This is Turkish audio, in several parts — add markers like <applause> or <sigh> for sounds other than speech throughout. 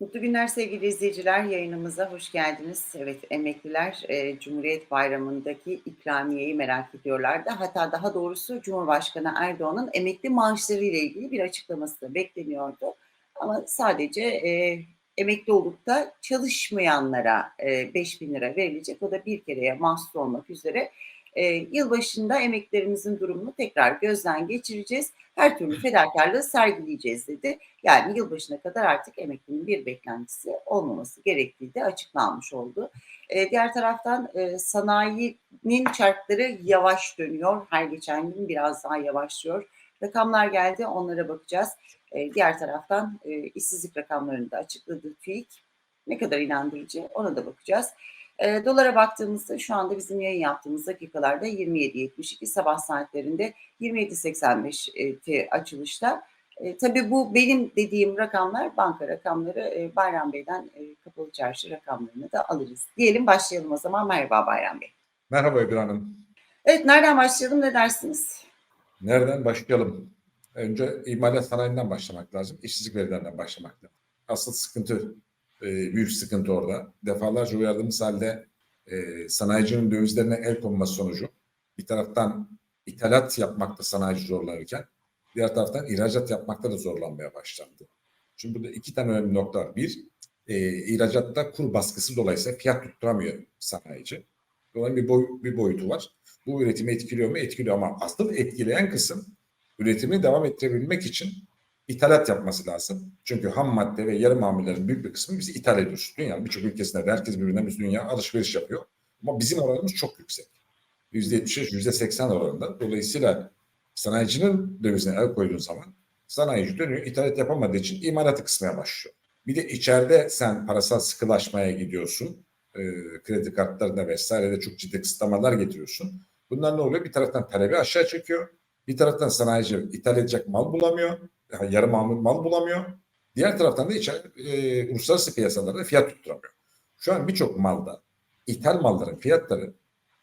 Mutlu günler sevgili izleyiciler. Yayınımıza hoş geldiniz. Evet emekliler e, Cumhuriyet Bayramı'ndaki ikramiyeyi merak ediyorlardı. Hatta daha doğrusu Cumhurbaşkanı Erdoğan'ın emekli maaşları ile ilgili bir açıklaması bekleniyordu. Ama sadece e, emekli olup da çalışmayanlara e, 5 bin lira verilecek. O da bir kereye mahsus olmak üzere. E, yılbaşında emeklerimizin durumunu tekrar gözden geçireceğiz. Her türlü fedakarlığı sergileyeceğiz dedi. Yani yılbaşına kadar artık emeklinin bir beklentisi olmaması gerektiği de açıklanmış oldu. E, diğer taraftan e, sanayinin çarkları yavaş dönüyor. Her geçen gün biraz daha yavaşlıyor. Rakamlar geldi onlara bakacağız. E, diğer taraftan e, işsizlik rakamlarını da açıkladı TÜİK. Ne kadar inandırıcı ona da bakacağız. E, dolara baktığımızda şu anda bizim yayın yaptığımız dakikalarda 27.72 sabah saatlerinde 27.85 e, açılışta. E, tabii bu benim dediğim rakamlar banka rakamları e, Bayram Bey'den e, kapalı çarşı rakamlarını da alırız. Diyelim başlayalım o zaman. Merhaba Bayram Bey. Merhaba Ebru Hanım. Evet nereden başlayalım ne dersiniz? Nereden başlayalım? Önce imalat sanayinden başlamak lazım. İşsizlik verilerinden başlamak lazım. Asıl sıkıntı, e, büyük sıkıntı orada. Defalarca uyardığımız halde e, sanayicinin dövizlerine el konması sonucu bir taraftan ithalat yapmakta sanayici zorlanırken diğer taraftan ihracat yapmakta da zorlanmaya başlandı. Şimdi burada iki tane önemli nokta var. Bir, e, ihracatta kur baskısı dolayısıyla fiyat tutturamıyor sanayici. Dolayısıyla bir, boy, bir boyutu var. Bu üretimi etkiliyor mu? Etkiliyor ama asıl etkileyen kısım üretimi devam ettirebilmek için ithalat yapması lazım. Çünkü ham madde ve yarı mamullerin büyük bir kısmını biz ithal ediyoruz. Dünyanın birçok ülkesinde de herkes birbirinden biz dünya alışveriş yapıyor. Ama bizim oranımız çok yüksek. %75, %80 oranında. Dolayısıyla sanayicinin dövizine el koyduğun zaman sanayici dönüyor, ithalat yapamadığı için imalatı kısmaya başlıyor. Bir de içeride sen parasal sıkılaşmaya gidiyorsun. E, kredi kartlarında vesairede çok ciddi kısıtlamalar getiriyorsun. Bunlar ne oluyor? Bir taraftan talebi aşağı çekiyor. Bir taraftan sanayici ithal edecek mal bulamıyor. Yani yarı mamul mal bulamıyor. Diğer taraftan da içer, e, uluslararası piyasalarda fiyat tutturamıyor. Şu an birçok malda ithal malların fiyatları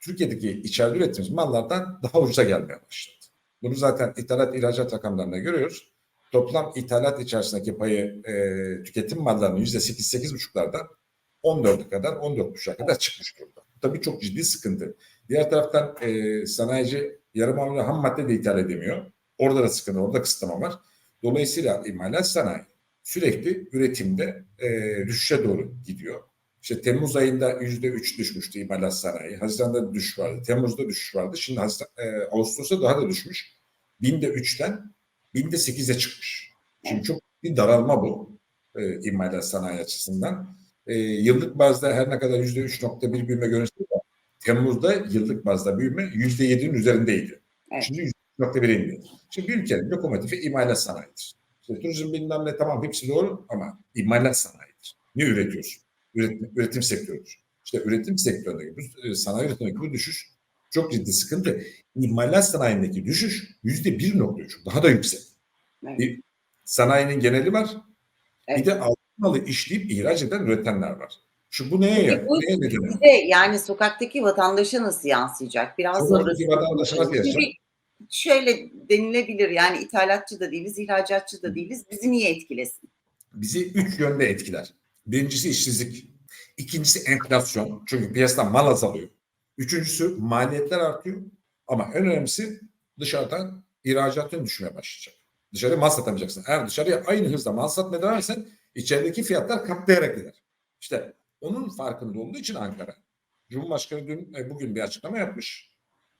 Türkiye'deki içeride ürettiğimiz mallardan daha ucuza gelmeye başladı. Bunu zaten ithalat ihracat rakamlarında görüyoruz. Toplam ithalat içerisindeki payı e, tüketim mallarının yüzde sekiz, sekiz buçuklardan 14'e kadar, 14,5'a kadar çıkmış durumda. Bu tabii çok ciddi sıkıntı. Diğer taraftan e, sanayici yarı mamule ham madde de ithal edemiyor. Orada da sıkıntı, orada kısıtlama var. Dolayısıyla imalat sanayi sürekli üretimde e, düşüşe doğru gidiyor. İşte Temmuz ayında yüzde üç düşmüştü imalat sanayi. Haziran'da düşüş vardı. Temmuz'da düşüş vardı. Şimdi Haziran, e, Ağustos'ta daha da düşmüş. Binde üçten binde sekize çıkmış. Şimdi çok bir daralma bu e, imalat sanayi açısından. E, yıllık bazda her ne kadar yüzde üç nokta bir büyüme görünse Temmuz'da yıllık bazda büyüme yüzde yedinin üzerindeydi. Evet. Şimdi yüzde nokta bire indi. Şimdi bir ülkenin lokomotifi imalat sanayidir. İşte turizm bilmem ne tamam hepsi doğru ama imalat sanayidir. Ne üretiyorsun? Üretim, üretim sektörüdür. İşte üretim sektöründeki bu e, sanayi üretimindeki bu düşüş çok ciddi sıkıntı. İmalat sanayindeki düşüş yüzde bir nokta üç. Daha da yüksek. Evet. Bir sanayinin geneli var. Evet. Bir de altın malı işleyip ihraç eden üretenler var. Şu bu neye Peki ya? bu Neye neden? bize yani sokaktaki vatandaşa nasıl yansıyacak? Biraz Sokaktaki vatandaşa nasıl yansıyacak? Şöyle denilebilir yani ithalatçı da değiliz, ihracatçı da değiliz. Bizi niye etkilesin? bizi üç yönde etkiler. Birincisi işsizlik. İkincisi enflasyon. Çünkü piyasadan mal azalıyor. Üçüncüsü maliyetler artıyor. Ama en önemlisi dışarıdan ihracatın düşmeye başlayacak. Dışarıya mal satamayacaksın. Eğer dışarıya aynı hızla mal satmaya devam edersen içerideki fiyatlar katlayarak gider. İşte onun farkında olduğu için Ankara. Cumhurbaşkanı dün e, bugün bir açıklama yapmış.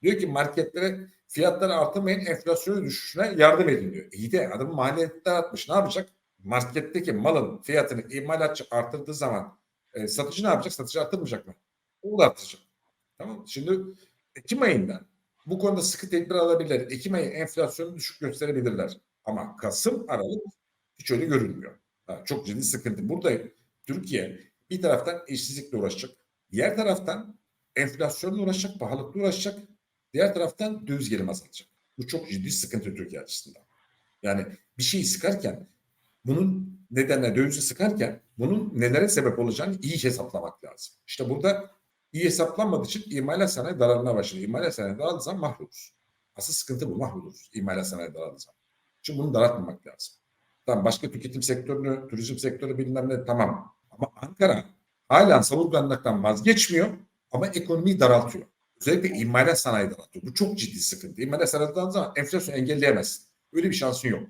Diyor ki marketlere fiyatları artırmayın enflasyonun düşüşüne yardım edin diyor. İyi de adamın maliyetler artmış. Ne yapacak? Marketteki malın fiyatını imalatçı arttırdığı zaman e, satıcı ne yapacak? Satıcı arttırmayacak mı? O da artacak. Tamam? Şimdi Ekim ayında bu konuda sıkı tedbir alabilirler. Ekim ayı enflasyonu düşük gösterebilirler. Ama Kasım, Aralık hiç öyle görünmüyor. Ha, çok ciddi sıkıntı. Burada Türkiye bir taraftan işsizlikle uğraşacak. Diğer taraftan enflasyonla uğraşacak, pahalılıkla uğraşacak. Diğer taraftan döviz gelimi azalacak. Bu çok ciddi sıkıntı Türkiye açısından. Yani bir şeyi sıkarken bunun nedenle dövizi sıkarken bunun nelere sebep olacağını iyi hesaplamak lazım. İşte burada iyi hesaplanmadığı için imalat sanayi daralmaya başlıyor. İmalat sanayi daraldığı zaman mahvoluruz. Asıl sıkıntı bu mahvoluruz. İmalat sanayi daraldığı zaman. Şimdi bunu daraltmamak lazım. Tamam başka tüketim sektörünü, turizm sektörü bilmem ne tamam. Ama Ankara hala savurganlıktan vazgeçmiyor ama ekonomiyi daraltıyor. Özellikle imalat sanayi daraltıyor. Bu çok ciddi sıkıntı. İmalat sanayi zaman enflasyonu engelleyemezsin. Öyle bir şansın yok.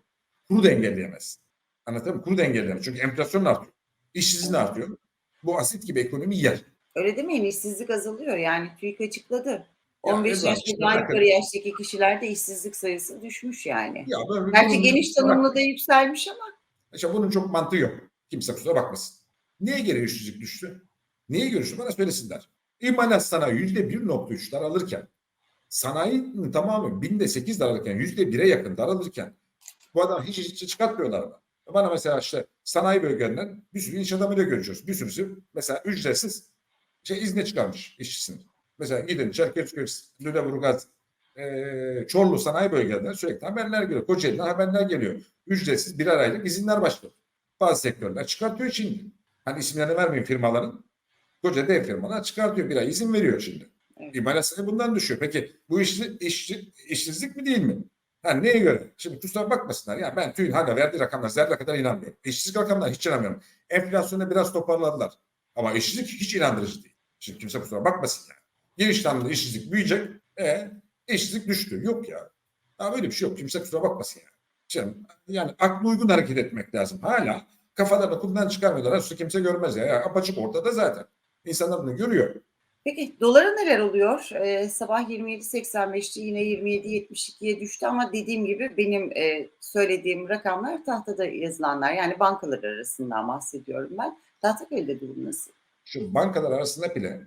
Kuru da engelleyemezsin. Anlatabiliyor muyum? Kuru da engelleyemez. Çünkü enflasyon artıyor. İşsizliğin artıyor. Bu asit gibi ekonomi yer. Öyle demeyin işsizlik azalıyor yani TÜİK açıkladı. Ya 15 Ebru, yaş işte ve daha bakın. yukarı yaştaki kişilerde işsizlik sayısı düşmüş yani. Ya bunun- geniş tanımlı da yükselmiş ama İşte bunun çok mantığı yok. Kimse kusura bakmasın. Neye göre işsizlik düştü? Neye göre düştü? Bana söylesinler. İmalat sanayi yüzde bir nokta üç daralırken, sanayinin tamamı binde sekiz daralırken, yüzde bire yakın daralırken bu adam hiç işçi çıkartmıyorlar mı? Bana mesela işte sanayi bölgelerinden bir sürü iş adamıyla görüşüyoruz. Bir sürüsü mesela ücretsiz şey izne çıkarmış işçisini. Mesela gidin Çerkezköy, Lüleburgaz, eee Çorlu sanayi bölgelerinden sürekli haberler geliyor. Kocaeli'den haberler geliyor. Ücretsiz bir aylık izinler başlıyor. Bazı sektörler çıkartıyor şimdi. Hani isimlerini vermeyeyim firmaların. Koca dev firmalar çıkartıyor. Bir ay izin veriyor şimdi. Evet. İmalat sanayi bundan düşüyor. Peki bu işli, işçi, işsizlik mi değil mi? Ha, neye göre? Şimdi kusura bakmasınlar. Ya ben TÜİ'nin hala verdiği rakamlar zerre kadar inanmıyorum. İşsizlik rakamlarına hiç inanmıyorum. Enflasyona biraz toparladılar. Ama işsizlik hiç inandırıcı değil. Şimdi kimse kusura bakmasın yani. Geniş tanımda işsizlik büyüyecek. E, işsizlik düştü. Yok ya. Ya böyle bir şey yok. Kimse kusura bakmasın yani. Şimdi, yani aklı uygun hareket etmek lazım. Hala kafalarını kumdan çıkarmıyorlar. Aslında kimse görmez ya. ya. Apaçık ortada zaten. İnsanlar bunu görüyor. Peki dolara neler oluyor? Ee, sabah 27.85'ti yine 27.72'ye düştü ama dediğim gibi benim e, söylediğim rakamlar tahtada yazılanlar yani bankalar arasından bahsediyorum ben. Tahtakale'de durum nasıl? Şu bankalar arasında bile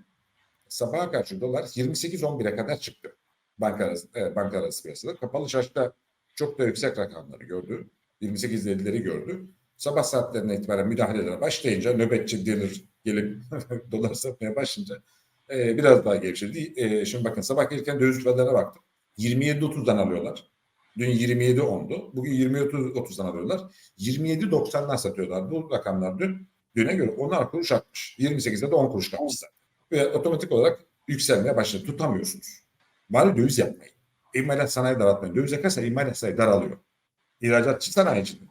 sabaha karşı dolar 28-11'e kadar çıktı. Banka arası, e, banka arası piyasada. Kapalı çarşıda çok da yüksek rakamları gördü. 28-50'leri gördü. Sabah saatlerine itibaren müdahalelere başlayınca nöbetçi denir gelip <laughs> dolar satmaya başlayınca e, biraz daha gevşedi. E, şimdi bakın sabah gelirken döviz küfelerine baktım. 27.30'dan alıyorlar. Dün 27.10'du. Bugün 27.30'dan alıyorlar. 27.90'dan satıyorlar. Bu rakamlar dün düne göre 10'ar kuruş artmış. 28'de de 10 kuruş kalmış. Ve otomatik olarak yükselmeye başladı. Tutamıyorsunuz. Bari döviz yapmayın. İmalat sanayi daraltmayın. Döviz yakarsa imalat sanayi daralıyor. İhracatçı sanayicinin yüzde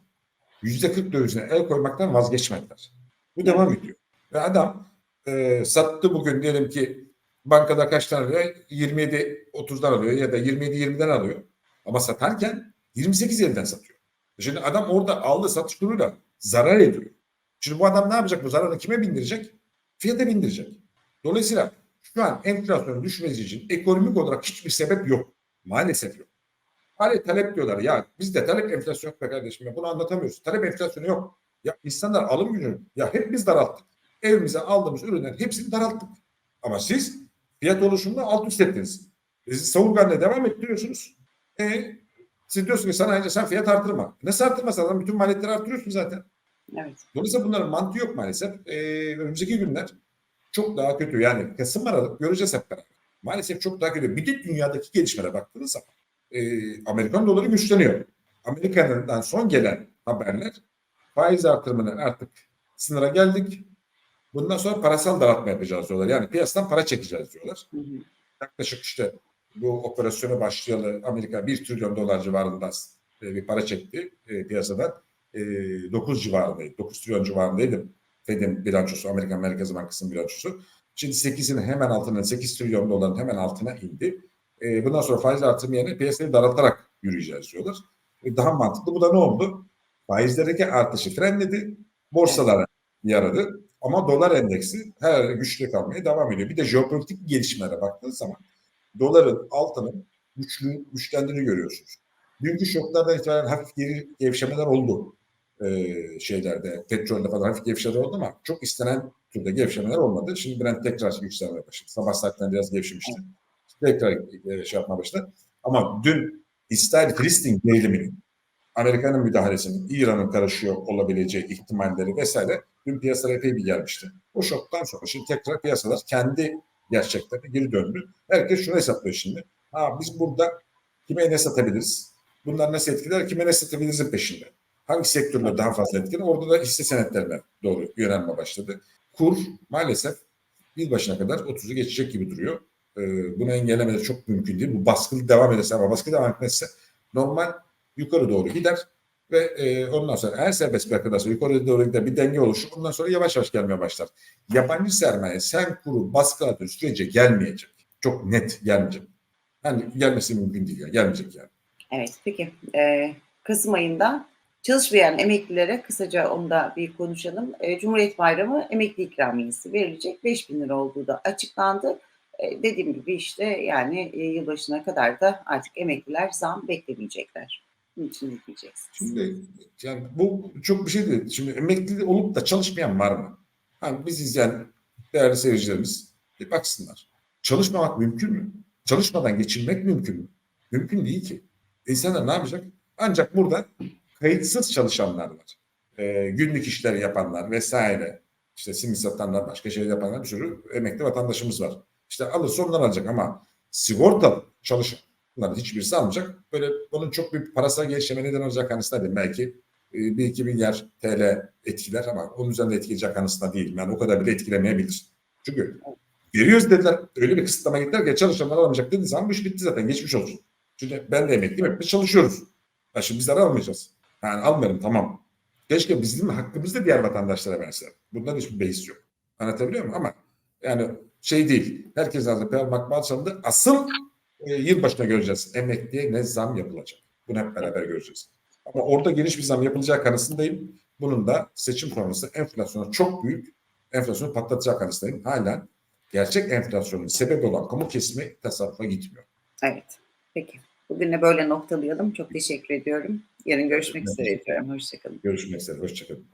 40 dövizine el koymaktan vazgeçmediler. Bu devam ediyor. Ve adam e, sattı bugün diyelim ki bankada kaç tane alıyor? 27 30'dan alıyor ya da 27 20'den alıyor. Ama satarken 28 elden satıyor. Şimdi adam orada aldığı satış kuruyla zarar ediyor. Şimdi bu adam ne yapacak? Bu zararını kime bindirecek? Fiyata bindirecek. Dolayısıyla şu an enflasyonun düşmesi için ekonomik olarak hiçbir sebep yok. Maalesef yok. Hani talep diyorlar ya bizde talep enflasyon yok be kardeşim ya bunu anlatamıyoruz. Talep enflasyonu yok. Ya insanlar alım gücünü ya hep biz daralttık. Evimize aldığımız ürünlerin hepsini daralttık. Ama siz fiyat oluşumunda alt üst ettiniz. Siz savurganla devam ettiriyorsunuz. E, siz diyorsunuz ki sanayici sen fiyat artırma. Nasıl artırmazsan adam bütün maliyetleri artırıyorsun zaten. Evet. Dolayısıyla bunların mantığı yok maalesef. Ee, önümüzdeki günler çok daha kötü. Yani Kasım Aralık göreceğiz hep beraber. Maalesef çok daha kötü. Bir de dünyadaki gelişmelere baktığınız zaman e, Amerikan doları güçleniyor. Amerika'dan son gelen haberler faiz artırımının artık sınıra geldik. Bundan sonra parasal dağıtma yapacağız diyorlar. Yani piyasadan para çekeceğiz diyorlar. Hı hı. Yaklaşık işte bu operasyona başlayalı Amerika 1 trilyon dolar civarında e, bir para çekti e, piyasadan. E, 9 civarındaydı. 9 trilyon civarındaydı. Fed'in bilançosu, Amerikan Merkez Bankası'nın bilançosu. Şimdi 8'in hemen altına, 8 trilyon doların hemen altına indi. E, bundan sonra faiz artırım yerine piyasayı daraltarak yürüyeceğiz diyorlar. E, daha mantıklı. Bu da ne oldu? Faizlerdeki artışı frenledi. Borsalara yaradı. Ama dolar endeksi her güçlü kalmaya devam ediyor. Bir de jeopolitik gelişmelere baktığınız zaman doların altının güçlü, güçlendiğini görüyorsunuz. Dünkü şoklardan itibaren hafif geri gevşemeler oldu ee, şeylerde, petrolde falan hafif gevşemeler oldu ama çok istenen türde gevşemeler olmadı. Şimdi Brent tekrar yükselmeye başladı. Sabah saatlerinde biraz gevşemişti. Tekrar e, şey yapmaya başladı. Ama dün İsrail-Filistin geriliminin Amerika'nın müdahalesinin, İran'ın karışıyor olabileceği ihtimalleri vesaire dün piyasalara epey bir gelmişti. O şoktan sonra şimdi tekrar piyasalar kendi gerçeklerine geri döndü. Herkes şunu hesaplıyor şimdi. Ha, biz burada kime ne satabiliriz? Bunlar nasıl etkiler? Kime ne satabilirizin peşinde. Hangi sektörler daha fazla etkiler? Orada da hisse senetlerine doğru yönelme başladı. Kur maalesef bir başına kadar 30'u geçecek gibi duruyor. Ee, bunu engellemeleri çok mümkün değil. Bu baskılı devam ederse ama baskı devam etmezse normal yukarı doğru gider. Ve e, ondan sonra eğer serbest bırakılırsa yukarı doğru gider bir denge oluşur. Ondan sonra yavaş yavaş gelmeye başlar. Yabancı sermaye sen kuru baskıladığın sürece gelmeyecek. Çok net gelmeyecek. Yani gelmesi mümkün değil. Gelmeyecek yani. Evet, peki. Ee, Kasım ayında çalışmayan emeklilere kısaca onu da bir konuşalım. Ee, Cumhuriyet Bayramı emekli ikramiyesi verilecek. 5 bin lira olduğu da açıklandı. Ee, dediğim gibi işte yani e, yılbaşına kadar da artık emekliler zam beklemeyecekler. Bunun için ne diyeceksiniz? Şimdi yani bu çok bir şey değil. Şimdi emekli olup da çalışmayan var mı? Hani biz izleyen değerli seyircilerimiz bir baksınlar. Çalışmamak mümkün mü? Çalışmadan geçinmek mümkün mü? Mümkün değil ki. İnsanlar ne yapacak? Ancak burada kayıtsız çalışanlar var. Ee, günlük işler yapanlar vesaire. İşte simit satanlar, başka şey yapanlar bir sürü emekli vatandaşımız var. İşte alırsa onlar alacak ama sigortalı çalışan Bunların hiçbirisi almayacak. Böyle bunun çok büyük parasal gelişime neden olacak kanısında değil. Belki e, bir iki milyar TL etkiler ama onun üzerinde etkileyecek kanısında değil. Yani o kadar bile etkilemeyebilir. Çünkü veriyoruz dediler. Öyle bir kısıtlama gittiler ki çalışanlar alamayacak dediği zaman bu iş bitti zaten. Geçmiş olsun. Çünkü ben de emekliyim. Hep biz çalışıyoruz. Ya şimdi bizler almayacağız. Yani almayalım tamam. Keşke bizim hakkımız da diğer vatandaşlara verse. Bundan hiçbir beis yok. Anlatabiliyor muyum? Ama yani şey değil. Herkes lazım. Makbal sandı. Asıl e, yılbaşına göreceğiz. Emekliye ne zam yapılacak? Bunu hep beraber göreceğiz. Ama orada geniş bir zam yapılacağı kanısındayım. Bunun da seçim sonrası enflasyona çok büyük enflasyonu patlatacak kanısındayım. Halen gerçek enflasyonun sebebi olan kamu kesimi tasarrufa gitmiyor. Evet, peki. Bugün de böyle noktalayalım. Çok teşekkür ediyorum. Yarın görüşmek üzere diyorum. Hoşçakalın. Görüşmek üzere. Hoşçakalın.